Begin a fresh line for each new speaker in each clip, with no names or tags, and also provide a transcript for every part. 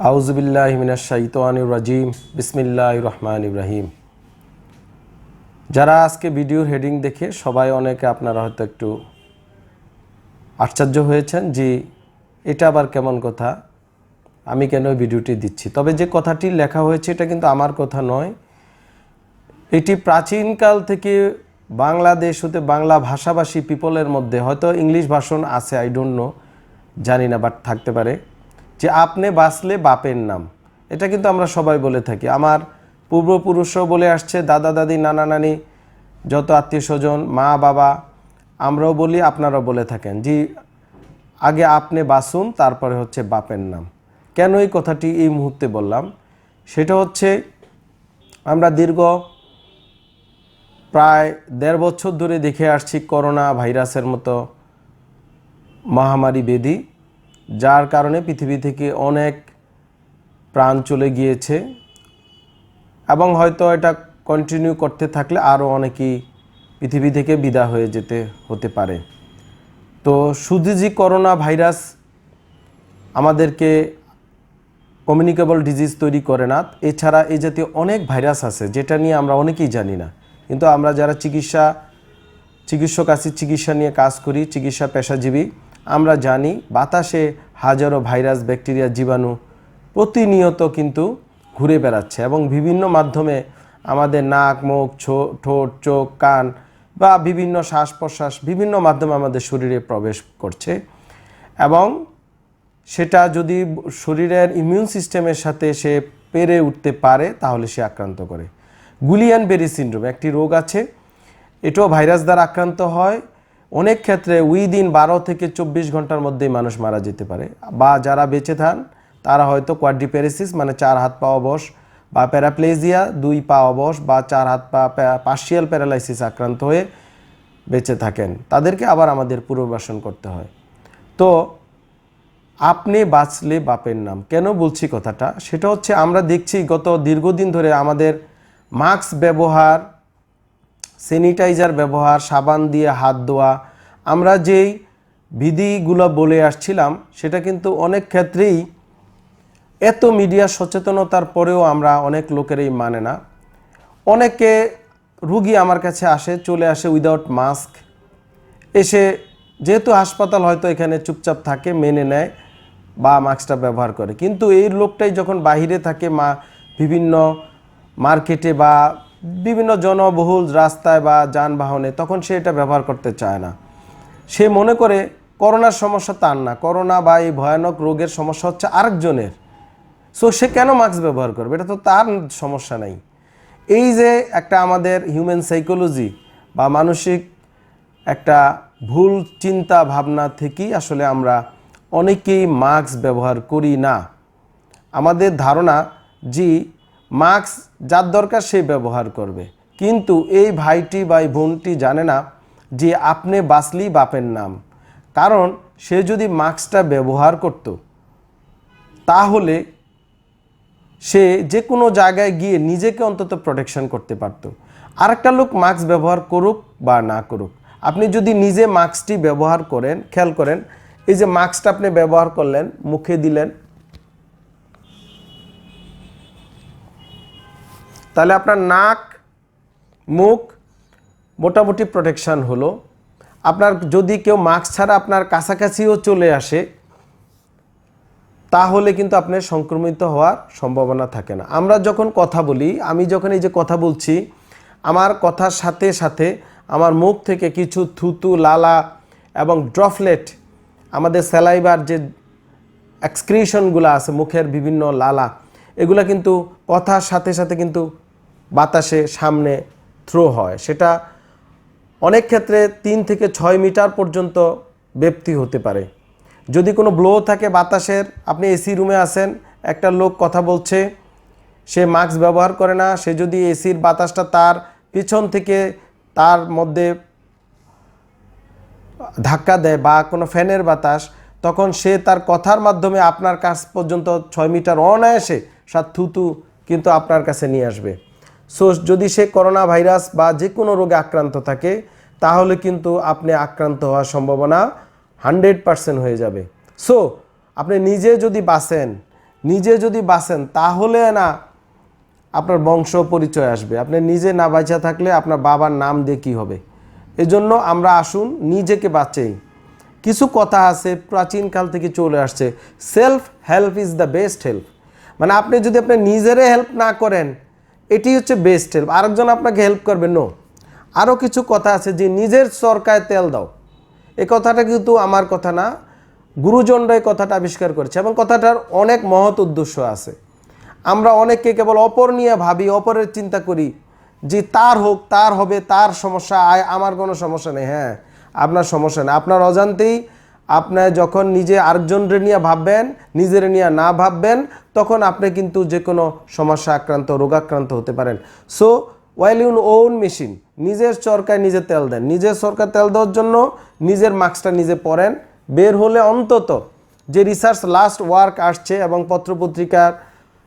আউজবিল্লাহ মিনাশাইতানির রাজিম। বিসমিল্লাহ রহমান ইব্রাহিম যারা আজকে ভিডিওর হেডিং দেখে সবাই অনেকে আপনারা হয়তো একটু আশ্চর্য হয়েছেন যে এটা আবার কেমন কথা? আমি কেন ভিডিওটি দিচ্ছি? তবে যে কথাটি লেখা হয়েছে এটা কিন্তু আমার কথা নয়। এটি প্রাচীনকাল থেকে বাংলাদেশ হতে বাংলা ভাষাভাষী পিপলের মধ্যে, হয়তো ইংলিশ ভাষণ আছে আই ডোন্ট নো জানি না বাট থাকতে পারে। যে আপনি বাঁচলে বাপের নাম। এটা কিন্তু আমরা সবাই বলে থাকি। আমার পূর্বপুরুষও বলে আসছে, দাদা, দাদি, নানা, নানি, যত আত্মীয় স্বজন, মা, বাবা, আমরাও বলি, আপনারাও বলে থাকেন। জি, আগে আপনি বাসুন তারপরে হচ্ছে বাপের নাম। কেন এই কথাটি এই মুহূর্তে বললাম? সেটা হচ্ছে, আমরা দীর্ঘ প্রায় দেড় বছর ধরে দেখে আসছি করোনা ভাইরাসের মতো মহামারী বেদি। যার কারণে পৃথিবী থেকে অনেক প্রাণ চলে গিয়েছে এবং হয়তো এটা কন্টিনিউ করতে থাকলে আরও অনেকেই পৃথিবী থেকে বিদা হয়ে যেতে হতে পারে। তো যে করোনা ভাইরাস আমাদেরকে কমিউনিকেবল ডিজিজ তৈরি করে না। এছাড়া এই জাতীয় অনেক ভাইরাস আছে, যেটা নিয়ে আমরা অনেকেই জানি না। কিন্তু আমরা যারা চিকিৎসা, চিকিৎসক আছি, চিকিৎসা নিয়ে কাজ করি, চিকিৎসা পেশাজীবী আমরা জানি বাতাসে হাজারো ভাইরাস, ব্যাকটেরিয়া, জীবাণু প্রতিনিয়ত কিন্তু ঘুরে বেড়াচ্ছে এবং বিভিন্ন মাধ্যমে আমাদের নাক, মুখ, ছো- ঠোঁট, চোখ, কান বা বিভিন্ন শ্বাস প্রশ্বাস বিভিন্ন মাধ্যমে আমাদের শরীরে প্রবেশ করছে এবং সেটা যদি শরীরের ইমিউন সিস্টেমের সাথে সে পেরে উঠতে পারে, তাহলে সে আক্রান্ত করে। গুলিয়ান বেরি সিন্ড্রোম, একটি রোগ আছে। এটাও ভাইরাস দ্বারা আক্রান্ত হয়। অনেক ক্ষেত্রে উইদিন বারো থেকে চব্বিশ ঘণ্টার মধ্যেই মানুষ মারা যেতে পারে। বা যারা বেঁচে থান, তারা হয়তো কোয়াড্রিপ্যারিসিস মানে চার হাত পা অবশ, বা প্যারাপ্লেজিয়া দুই পা অবশ, বা চার হাত পা পার্শিয়াল প্যারালাইসিস আক্রান্ত হয়ে বেঁচে থাকেন। তাদেরকে আবার আমাদের পুনর্বাসন করতে হয়। তো আপনি বাঁচলে বাপের নাম। কেন বলছি কথাটা? সেটা হচ্ছে আমরা দেখছি গত দীর্ঘদিন ধরে আমাদের মাস্ক ব্যবহার স্যানিটাইজার ব্যবহার, সাবান দিয়ে হাত ধোয়া। আমরা যেই বিধিগুলো বলে আসছিলাম, সেটা কিন্তু অনেক ক্ষেত্রেই এত মিডিয়া সচেতনতার পরেও আমরা অনেক লোকেরই মানে না। অনেকে রুগী আমার কাছে আসে, চলে আসে উইদাউট মাস্ক এসে যেহেতু হাসপাতাল হয়তো এখানে চুপচাপ থাকে, মেনে নেয় বা মাস্কটা ব্যবহার করে। কিন্তু এই লোকটাই যখন বাইরে থাকে, মা বিভিন্ন মার্কেটে বা বিভিন্ন জনবহুল রাস্তায় বা যানবাহনে তখন সে এটা ব্যবহার করতে চায় না। সে মনে করে করোনার সমস্যা তার না। করোনা বা এই ভয়ানক রোগের সমস্যা হচ্ছে আরেকজনের। সো সে কেন মাস্ক ব্যবহার করবে? এটা তো তার সমস্যা নাই। এই যে একটা আমাদের হিউম্যান সাইকোলজি বা মানসিক একটা ভুল চিন্তা ভাবনা থেকেই আসলে আমরা অনেকেই মাস্ক ব্যবহার করি না। আমাদের ধারণা যে মাস্ক যার দরকার সে ব্যবহার করবে। কিন্তু এই ভাইটি বা বোনটি জানে না যে আপনি বাঁচলেই বাপের নাম। কারণ সে যদি মাস্কটা ব্যবহার করত, তাহলে সে যে কোনো জায়গায় গিয়ে নিজেকে অন্তত প্রোটেকশন করতে পারতো। আরেকটা লোক মাস্ক ব্যবহার করুক বা না করুক, আপনি যদি নিজে মাস্কটি ব্যবহার করেন, খেয়াল করেন, এই যে মাস্কটা আপনি ব্যবহার করলেন, মুখে দিলেন তাহলে আপনার নাক, মুখ মোটামুটি প্রোটেকশান হলো। আপনার যদি কেউ মাস্ক ছাড়া আপনার কাছাকাছিও চলে আসে, তাহলে কিন্তু আপনার সংক্রমিত হওয়ার সম্ভাবনা থাকে না। আমরা যখন কথা বলি, আমি যখন এই যে কথা বলছি, আমার কথার সাথে সাথে আমার মুখ থেকে কিছু থুতু, লালা এবং ড্রফলেট আমাদের স্যালাইবার যে এক্সক্রিশনগুলো আছে, মুখের বিভিন্ন লালা, এগুলা কিন্তু কথার সাথে সাথে কিন্তু বাতাসে সামনে থ্রো হয়। সেটা অনেক ক্ষেত্রে তিন থেকে ছয় মিটার পর্যন্ত ব্যাপ্তি হতে পারে। যদি কোনো ব্লো থাকে বাতাসের, আপনি এসি রুমে আছেন, একটা লোক কথা বলছে, সে মাস্ক ব্যবহার করে না, সে যদি এসির বাতাসটা তার পিছন থেকে তার মধ্যে ধাক্কা দেয় বা কোনো ফ্যানের বাতাস, তখন সে তার কথার মাধ্যমে আপনার কাছ পর্যন্ত ছয় মিটার অনায়াসে সাত থুতু কিন্তু আপনার কাছে নিয়ে আসবে। সো যদি সে করোনা ভাইরাস বা যে কোনো রোগে আক্রান্ত থাকে, তাহলে কিন্তু আপনি আক্রান্ত হওয়ার সম্ভাবনা হান্ড্রেড পারসেন্ট হয়ে যাবে। সো, আপনি নিজে যদি বাঁচেন, নিজে যদি বাঁচেন, তাহলে না আপনার বংশ পরিচয় আসবে। আপনি নিজে না বাঁচা থাকলে আপনার বাবার নাম দিয়ে কী হবে? এজন্য আমরা আসুন, নিজেকে বাঁচেই কিছু কথা আছে প্রাচীনকাল থেকে চলে আসছে। Self help is the best help মানে আপনি যদি আপনি নিজেরে হেল্প না করেন এটি হচ্ছে বেস্ট হেল্প আরেকজন আপনাকে হেল্প করবে নো আরও কিছু কথা আছে যে নিজের সরকায় তেল দাও। এই কথাটা কিন্তু আমার কথা না গুরুজনরা এই কথাটা আবিষ্কার করেছে এবং কথাটার অনেক মহৎ উদ্দেশ্য আছে। আমরা অনেককে কেবল অপর নিয়ে ভাবি, অপরের চিন্তা করি যে তার হোক, তার হবে, তার সমস্যা, আয়, আমার কোনো সমস্যা নেই। হ্যাঁ আপনার সমস্যা নেই। আপনার অজান্তেই আপনার যখন নিজে আরেকজনরে নিয়ে ভাববেন, নিজের নিয়ে না ভাববেন, তখন আপনি কিন্তু যে কোনো সমস্যা আক্রান্ত রোগাক্রান্ত হতে পারেন। So well your own machine নিজের চরকায় নিজে তেল দেন। নিজের সরকার তেল দেওয়ার জন্য নিজের মাস্কটা নিজে পরেন। বের হলে অন্তত যে রিসার্চ লাস্ট ওয়ার্ক আসছে এবং পত্রপত্রিকার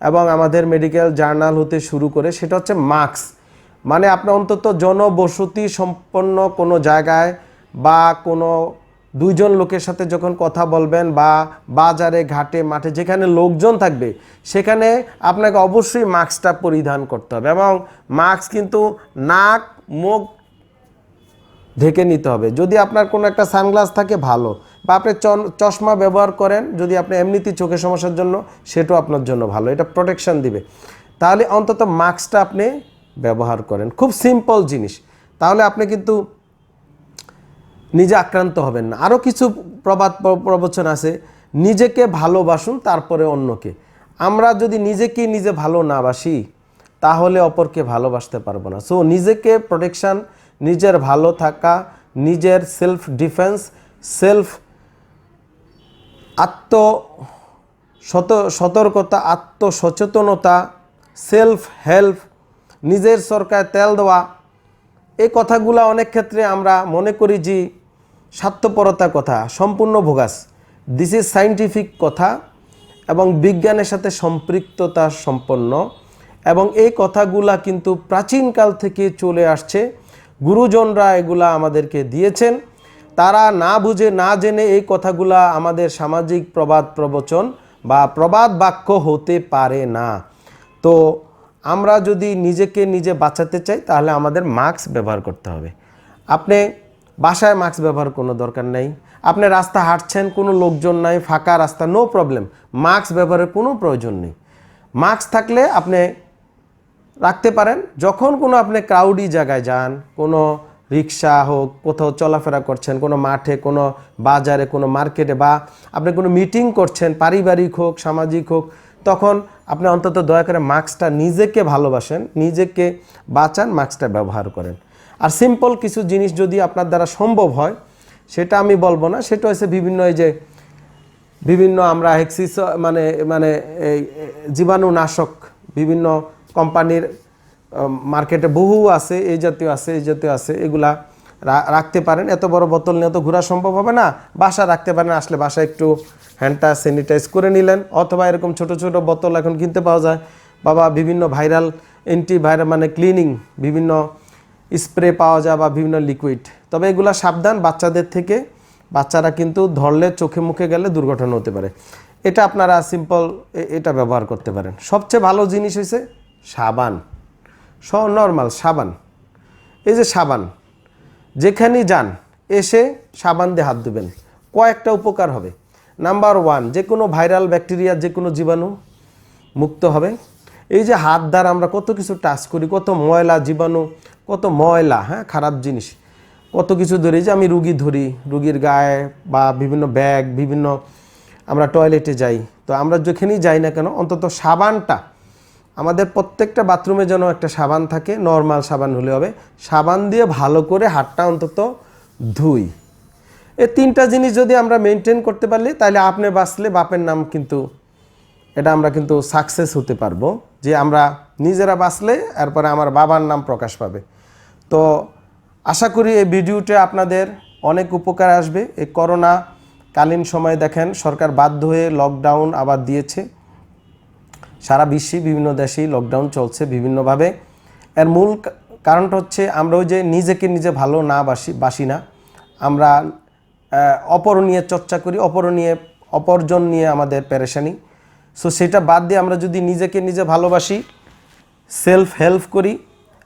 এবং আমাদের মেডিকেল জার্নাল হতে শুরু করে, সেটা হচ্ছে মাস্ক মানে আপনি অন্তত জনবসতি সম্পন্ন কোনো জায়গায় বা কোনো দুইজন লোকের সাথে যখন কথা বলবেন বা বাজারে, ঘাটে, মাঠে যেখানে লোকজন থাকবে, সেখানে আপনাকে অবশ্যই মাস্কটা পরিধান করতে হবে এবং মাস্ক কিন্তু নাক, মুখ ঢেকে নিতে হবে। যদি আপনার কোনো একটা সানগ্লাস থাকে, ভালো। বা আপনি চশমা ব্যবহার করেন, যদি আপনি এমনিতেই চোখের সমস্যার জন্য, সেটাও আপনার জন্য ভালো। এটা প্রোটেকশন দিবে। তাহলে অন্তত মাস্কটা আপনি ব্যবহার করেন। খুব সিম্পল জিনিস। তাহলে আপনি কিন্তু নিজে আক্রান্ত হবেন না। আরও কিছু প্রবাদ প্র- প্রবচন আছে, নিজেকে ভালোবাসুন, তারপরে অন্যকে। আমরা যদি নিজেকে নিজে ভালো না বাসি, তাহলে অপরকে ভালোবাসতে পারব না। সো নিজেকে প্রোটেকশান নিজের ভালো থাকা, নিজের সেলফ ডিফেন্স সেলফ আত্ম সত সতর্কতা, আত্মসচেতনতা সেলফ হেল্প নিজের সরকার তেল দেওয়া, এই কথাগুলো অনেক ক্ষেত্রে আমরা মনে করি যে স্বার্থপরতার কথা, সম্পূর্ণ ভোগাস। দিস ইজ সাইন্টিফিক কথা এবং বিজ্ঞানের সাথে সম্পৃক্ততা সম্পন্ন এবং এই কথাগুলা কিন্তু প্রাচীনকাল থেকে চলে আসছে। গুরুজনরা এগুলা আমাদেরকে দিয়েছেন। তারা না বুঝে, না জেনে এই কথাগুলা আমাদের সামাজিক প্রবাদ প্রবচন বা প্রবাদ বাক্য হতে পারে না। তো আমরা যদি নিজেকে নিজে বাঁচাতে চাই, তাহলে আমাদের মাস্ক ব্যবহার করতে হবে। আপনি বাসায় মাস্ক ব্যবহার কোনো দরকার নেই। আপনি রাস্তা হাঁটছেন, কোনো লোকজন নাই, ফাঁকা রাস্তা নো প্রবলেম মাস্ক ব্যবহারের কোনো প্রয়োজন নেই। মাস্ক থাকলে আপনি রাখতে পারেন। যখন কোনো আপনি ক্রাউডি জায়গায় যান, কোনো রিক্সা হোক, কোথাও চলাফেরা করছেন, কোনো মাঠে, কোনো বাজারে, কোনো মার্কেটে বা আপনি কোনো মিটিং করছেন, পারিবারিক হোক, সামাজিক হোক, তখন আপনি অন্তত দয়া করে মাস্কটা নিজেকে ভালোবাসেন, নিজেকে বাঁচান, মাস্কটা ব্যবহার করেন। আর সিম্পল কিছু জিনিস যদি আপনার দ্বারা সম্ভব হয়, সেটা আমি বলব না, সেটা হচ্ছে বিভিন্ন এই যে, বিভিন্ন আমরা হেক্সিস মানে মানে এই জীবাণুনাশক বিভিন্ন কোম্পানির মার্কেটে বহু আছে, এই জাতীয় আছে, এই জাতীয় আছে, এগুলা রাখতে পারেন। এত বড় বোতল নিয়ে তো ঘোরা সম্ভব হবে না। বাসা রাখতে পারেন, আসলে বাসা একটু হ্যান্ডটা স্যানিটাইজ করে নিলেন, অথবা এরকম ছোট ছোট বোতল এখন কিনতে পাওয়া যায়। বাবা, বিভিন্ন ভাইরাল অ্যান্টি ভাইরাল মানে ক্লিনিং বিভিন্ন স্প্রে পাওয়া যায় বা বিভিন্ন লিকুইড তবে এগুলা সাবধান বাচ্চাদের থেকে। বাচ্চারা কিন্তু ধরলে চোখে মুখে গেলে দুর্ঘটনা হতে পারে। এটা আপনারা সিম্পল এটা ব্যবহার করতে পারেন। সবচেয়ে ভালো জিনিস হয়েছে সাবান। স নর্মাল সাবান। এই যে সাবান, যেখানেই যান, এসে সাবান দিয়ে হাত দেবেন কয়েকটা উপকার হবে। নাম্বার ওয়ান যে কোনো ভাইরাল ব্যাকটেরিয়া যে কোনো জীবাণু মুক্ত হবে। এই যে হাত দ্বারা আমরা কত কিছু টাচ করি, কত ময়লা জীবাণু, কত ময়লা হ্যাঁ খারাপ জিনিস, কত কিছু ধরি। যে আমি রুগী ধরি, রুগীর গায়ে বা বিভিন্ন ব্যাগ বিভিন্ন আমরা টয়লেটে যাই। তো আমরা যেখানেই যাই না কেন, অন্তত সাবানটা, আমাদের প্রত্যেকটা বাথরুমে যেন একটা সাবান থাকে নর্মাল সাবান হলে হবে। সাবান দিয়ে ভালো করে হাতটা অন্তত ধুই। এই তিনটা জিনিস যদি আমরা মেনটেন করতে পারলে, তাহলে আপনি বাঁচলে বাপের নাম কিন্তু এটা আমরা কিন্তু সাকসেস হতে পারব। যে আমরা নিজেরা বাঁচলে এরপরে আমার বাবার নাম প্রকাশ পাবে। তো আশা করি এই ভিডিওটা আপনাদের অনেক উপকার আসবে। এই করোনা কালীন সময় দেখেন, সরকার বাধ্য হয়ে লকডাউন আবার দিয়েছে। সারা বিশ্বে বিভিন্ন দেশেই লকডাউন চলছে বিভিন্নভাবে। এর মূল কারণটা হচ্ছে আমরা ওই যে নিজেকে নিজে ভালো না বাসি বাসি না। আমরা আহ, অপর নিয়ে চর্চা করি অপর নিয়ে অপরজন নিয়ে আমাদের পেরেশানি। সো সেটা বাদ দিয়ে আমরা যদি নিজেকে নিজে ভালোবাসি সেলফ হেল্প করি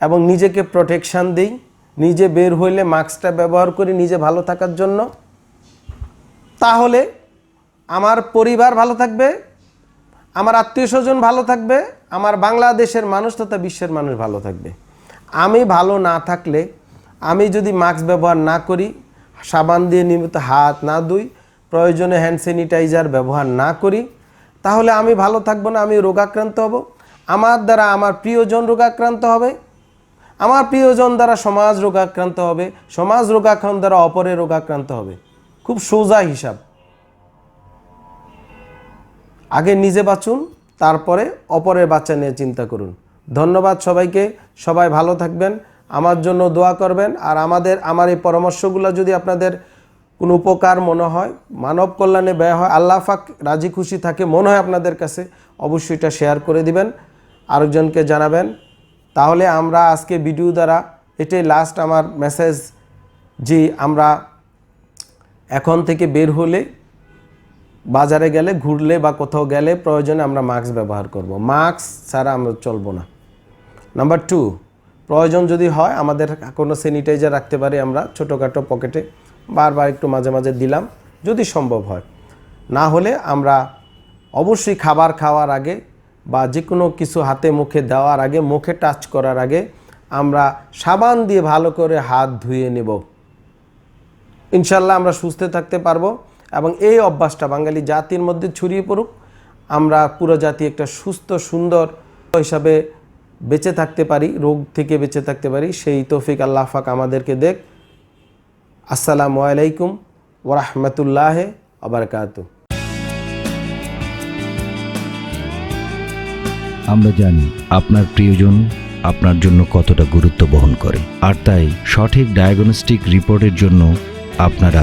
এবং নিজেকে প্রোটেকশান দিই নিজে বের হইলে মাস্কটা ব্যবহার করি নিজে ভালো থাকার জন্য তাহলে আমার পরিবার ভালো থাকবে আমার আত্মীয় স্বজন ভালো থাকবে আমার বাংলাদেশের মানুষ তথা বিশ্বের মানুষ ভালো থাকবে। আমি ভালো না থাকলে আমি যদি মাস্ক ব্যবহার না করি সাবান দিয়ে নিয়মিত হাত না ধুই, প্রয়োজনে হ্যান্ড স্যানিটাইজার ব্যবহার না করি, তাহলে আমি ভালো থাকব না, আমি রোগাক্রান্ত হব। আমার দ্বারা আমার প্রিয়জন রোগাক্রান্ত হবে, আমার প্রিয়জন দ্বারা সমাজ রোগাক্রান্ত হবে, সমাজ রোগাক্রান্ত দ্বারা অপরের রোগাক্রান্ত হবে। খুব সোজা হিসাব। আগে নিজে বাঁচুন, তারপরে অপরের বাচ্চা নিয়ে চিন্তা করুন। ধন্যবাদ সবাইকে, সবাই ভালো থাকবেন। আমার জন্য দোয়া করবেন আর আমাদের, আমার এই পরামর্শগুলো যদি আপনাদের কোনো উপকার মনে হয়, মানব কল্যাণে ব্যয় হয়, আল্লাহ ফাক রাজি খুশি থাকে, মনে হয় আপনাদের কাছে, অবশ্যই এটা শেয়ার করে দিবেন, আরেকজনকে জানাবেন। তাহলে আমরা আজকে ভিডিও দ্বারা এটাই লাস্ট আমার মেসেজ যে আমরা এখন থেকে বের হলে, বাজারে গেলে, ঘুরলে বা কোথাও গেলে প্রয়োজনে আমরা মাস্ক ব্যবহার করব। মাস্ক ছাড়া আমরা চলবো না। নাম্বার টু প্রয়োজন যদি হয়, আমাদের কোনো স্যানিটাইজার রাখতে পারি আমরা ছোটোখাটো পকেটে বারবার একটু মাঝে মাঝে দিলাম, যদি সম্ভব হয়। না হলে আমরা অবশ্যই খাবার খাওয়ার আগে বা যে কোনো কিছু হাতে মুখে দেওয়ার আগে, মুখে টাচ করার আগে আমরা সাবান দিয়ে ভালো করে হাত ধুয়ে নেব। ইনশাল্লাহ আমরা সুস্থ থাকতে পারব এবং এই অভ্যাসটা বাঙালি জাতির মধ্যে ছড়িয়ে পড়ুক। আমরা পুরো জাতি একটা সুস্থ, সুন্দর হিসাবে বেঁচে থাকতে পারি, রোগ থেকে বেঁচে থাকতে পারি, সেই তৌফিক আল্লাহ ফাক আমাদেরকে দেখ। আসসালামু আলাইকুম ওরহমতুল্লাহ আবরকাতু
আমরা জানি আপনার প্রিয়জন আপনার জন্য কতটা গুরুত্ব বহন করে, আর তাই সঠিক ডায়াগনস্টিক রিপোর্টের জন্য আপনারা